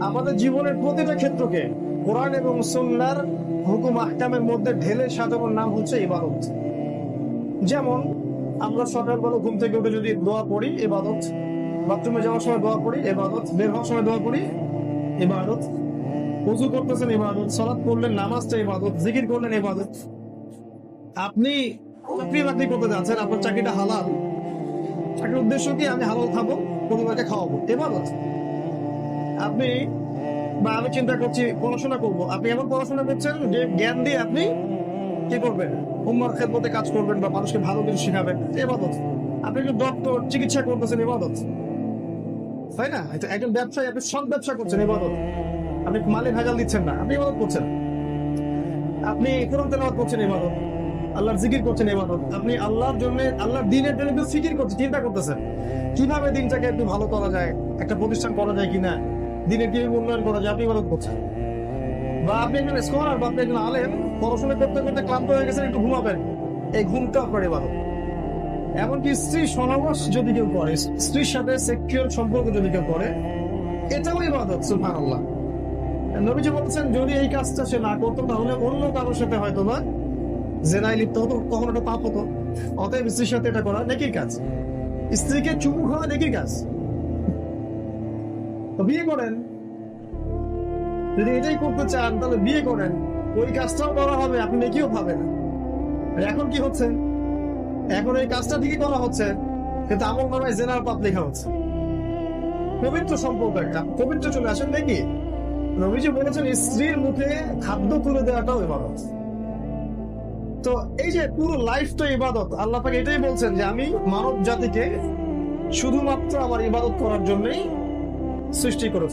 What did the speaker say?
আমাদের জীবনের প্রতিটা ক্ষেত্রকে কোরআন এবং সুন্নার হুকুম আহকামের মধ্যে ঢেলে সাজানোর নাম হচ্ছে ইবাদত। যেমন, আমরা সকালবেলা ঘুম থেকে উঠে যদি দোয়া পড়ি, ইবাদত। বাথরুমে যাওয়ার সময় দোয়া পড়ি, ইবাদত। বের হওয়ার সময় দোয়া পড়ি, ইবাদত। উজু করতেছেন, ইবাদত। সালাত করলেন নামাজটা ইবাদত। জিকির করলেন, ইবাদত। আপনি চাকরি বাকরি করতে যাচ্ছেন, আপনার চাকরিটা হালাল। চাকরির উদ্দেশ্য কি? আমি হালাল খাব পরিবারকে খাওয়াবো। ইবাদত। আপনি বা আমি চিন্তা করছি, পড়াশোনা করব। আপনি এমন পড়াশোনা করছেন যে জ্ঞান দিয়ে আপনি কি করবেন? উম্মার খেদমতে কাজ করবেন বা মানুষকে ভালো কিছু শেখাবেন, এবাদত। আপনি একজন ডক্টর চিকিৎসা করতেছেন, এবাদত। তাই না? একজন ব্যবসায়ী, আপনি সব ব্যবসা করছেন, এবাদত। আপনি মালে ভেজাল দিচ্ছেন না, আপনি ইবাদত করছেন। আপনি কোরআন তেলাওয়াত করছেন ইবাদত আল্লাহর জিকির করছেন ইবাদত আপনি আল্লাহর জন্য, আল্লাহর দিনের জন্য একটু ফিকির করছেন, চিন্তা করতেছেন। কীভাবে দিনটাকে একটু ভালো করা যায়? একটা প্রতিষ্ঠান করা যায় কিনা? দিনের কীভাবে উন্নয়ন করা যায়? আপনি ইবাদত করছেন। বা আপনি একজন স্কলার বা আপনি একজন আলেম, পড়াশোনা করতে করতে ক্লান্ত হয়ে গেছেন, একটু ঘুমাবেন। এই ঘুমটা আপনার ইবাদত এমনকি স্ত্রী সহবাস যদি কেউ করে, স্ত্রীর সাথে সেক্সুয়াল সম্পর্ক যদি কেউ করে, এটাও ইবাদত সুবহান আল্লাহ নবীজি বলছেন, যদি এই কাজটা সে না করতো, তাহলে অন্য কারোর সাথে হয়তো বা জেনায় লিপ্ত হতো, কখনো একটা পাপ হতো। অতএব স্ত্রীর সাথে এটা করা নেকির কাজ। স্ত্রীকে চুমু খাওয়া নেকির কাজ। বিয়ে করেন। যদি এটাই করতে চান, তাহলে বিয়ে করেন। ওই কাজটাও করা হবে, আপনি নেকিও পাবেন এখন কি হচ্ছে? এখন এই কাজটা ঠিকই করা হচ্ছে, কিন্তু আমল নামায় জেনার পাপ লেখা হচ্ছে। পবিত্র সম্পর্ক একটা। পবিত্র চলে আসেন নাকি? নবীজি বলেছেন, স্ত্রীর মুখে খাদ্য তুলে দেওয়াটাও ইবাদত তো এই যে পুরো লাইফটা ইবাদত, আল্লাহ পাকে এটাই বলছেন যে আমি মানব জাতিকে শুধুমাত্র আমার ইবাদত করার জন্যই সৃষ্টি করেছি।